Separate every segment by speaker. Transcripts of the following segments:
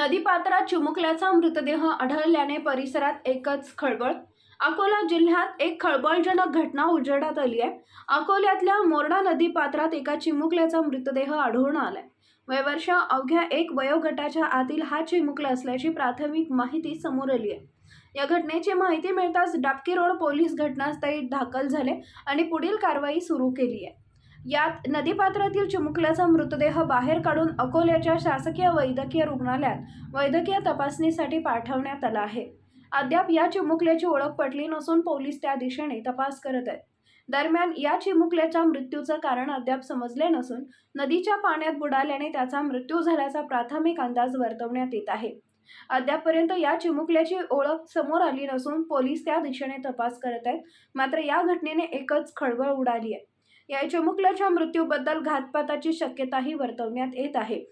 Speaker 1: नदीपात्रात चिमुकल्याचा मृतदेह आढळल्याने परिसरात एकच खळबळ. अकोला जिल्ह्यात एक खळबळजनक घटना उजेडात आली आहे. अकोल्यातल्या मोरणा नदीपात्रात एका चिमुकल्याचा मृतदेह आढळून आलाय. वयवर्ष अवघ्या एक वयोगटाच्या आतील हा चिमुकला असल्याची प्राथमिक माहिती समोर आली आहे. या घटनेची माहिती मिळताच डाबकी रोड पोलीस घटनास्थळी दाखल झाले आणि पुढील कारवाई सुरू केली आहे. यात नदीपात्रातील चिमुकल्याचा मृतदेह बाहेर काढून अकोल्याच्या शासकीय वैद्यकीय रुग्णालयात वैद्यकीय तपासणीसाठी पाठवण्यात आला आहे. अद्याप या चिमुकल्याची ओळख पटली नसून पोलीस त्या दिशेने तपास करत आहेत. दरम्यान या चिमुकल्याच्या मृत्यूचं कारण अद्याप समजले नसून नदीच्या पाण्यात बुडाल्याने त्याचा मृत्यू झाल्याचा प्राथमिक अंदाज वर्तवण्यात येत आहे. अद्यापपर्यंत या चिमुकल्याची ओळख समोर आली नसून पोलीस त्या दिशेने तपास करत आहेत. मात्र या घटनेने एकच खळबळ उडाली आहे. या चिमुकल्याच्या मृत्यूबद्दल घातपाताची शक्यताही वर्तवण्यात येत आहे.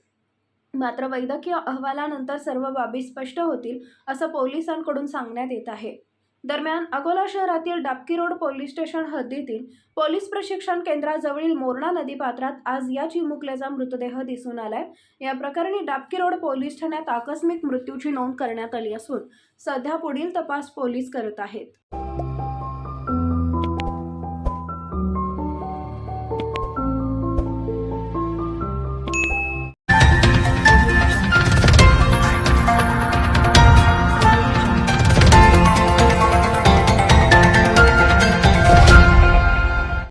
Speaker 1: मात्र वैद्यकीय अहवालानंतर सर्व बाबी स्पष्ट होतील असं पोलिसांकडून सांगण्यात येत आहे. दरम्यान अकोला शहरातील डाबकी रोड पोलीस स्टेशन हद्दीतील पोलीस प्रशिक्षण केंद्राजवळील मोरणा नदीपात्रात आज या चिमुकल्याचा मृतदेह दिसून आलाय. या प्रकरणी डाबकी रोड पोलीस ठाण्यात आकस्मिक मृत्यूची नोंद करण्यात आली असून सध्या पुढील तपास पोलीस करत आहेत.